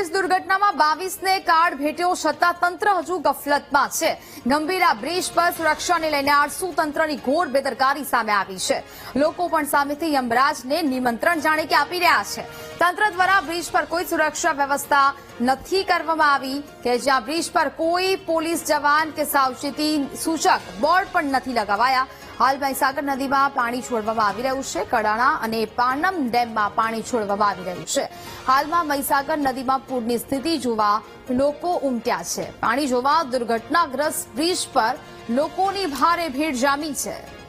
Bridge દુર્ઘટનામાં બાવીસને card ભેટ્યો. છતાં તંત્ર હજુ ગફલતમાં છે. ગંભીરા બ્રિજ પર સુરક્ષાને લઈને આળસુ તંત્રની ઘોર બેદરકારી સામે આવી છે. લોકો પણ સામેથી યમરાજને નિમંત્રણ જાણે કે આપી રહ્યા છે. તંત્ર દ્વારા બ્રિજ પર કોઈ સુરક્ષા વ્યવસ્થા નથી કરવામાં આવી કે જ્યાં બ્રિજ પર કોઈ પોલીસ જવાન કે સાવચેતી સૂચક બોર્ડ પણ નથી લગાવાયા. હાલ મહીસાગર નદીમાં પાણી છોડવામાં આવી રહ્યું છે. કડાણા અને પાનમ ડેમમાં પાણી છોડવામાં આવી રહ્યું છે. હાલમાં મહીસાગર નદીમાં પૂરની સ્થિતિ જોવા લોકો ઉમટ્યા છે. પાણી જોવા દુર્ઘટનાગ્રસ્ત બ્રિજ પર લોકોની ભારે ભીડ જામી છે.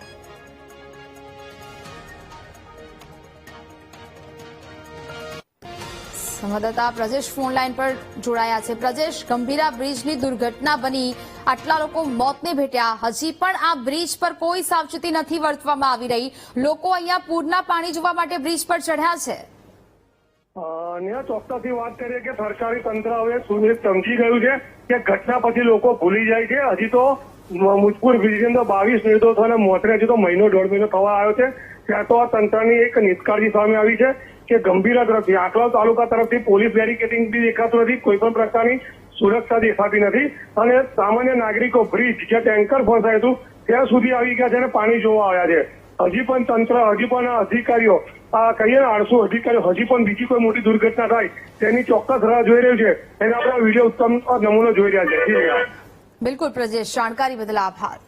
સંવાદદાતા પ્રજેશ ફોન લાઈન પર જોડાયા છે. પ્રજેશ, ગંભીરા બ્રિજની દુર્ઘટના બની. આટલા લોકો મોતને ભેટ્યા. હજી પણ આ બ્રિજ પર કોઈ સાવચેતી નથી વર્તવામાં આવી રહી. લોકો અહીંયા પૂરના પાણી જોવા માટે બ્રિજ પર ચઢ્યા છે. ન્યા ચોક્કસથી વાત કરીએ કે સરકારી તંત્ર હવે સમજી ગયું છે કે ઘટના પછી લોકો ભૂલી જાય છે. હજી તો મુજપુર બ્રિજની અંદર બાવીસ નિર્દોષોને મોતને હજી તો મહિનો, દોઢ મહિનો થવા આવ્યો છે. ત્યાં તો આ તંત્રની એક નિષ્કાળજી સામે આવી છે. કે ગંભીરા તરફથી આંકલાવ તાલુકા તરફથી પોલીસ બેરિકેડિંગ બી દેખાતું નથી કોઈ પણ પ્રકારની સુરક્ષા દેખાતી નથી. અને સામાન્ય નાગરિકો બ્રિજ જે ટેન્કર ફસાયું હતું, ત્યાં સુધી આવી ગયા છે અને પાણી જોવા આવ્યા છે. હજી પણ તંત્ર, હજી પણ અધિકારીઓ, આ કહીએ ને આળસુ અધિકારીઓ, હજી પણ બીજી કોઈ મોટી દુર્ઘટના થાય, તેની ચોક્કસ રાહ જોઈ રહ્યું છે. એને આપણે વીડિયો ઉત્તમ નમૂનો જોઈ રહ્યા છે. બિલકુલ, પ્રજેશ, જાણકારી બદલ આભાર.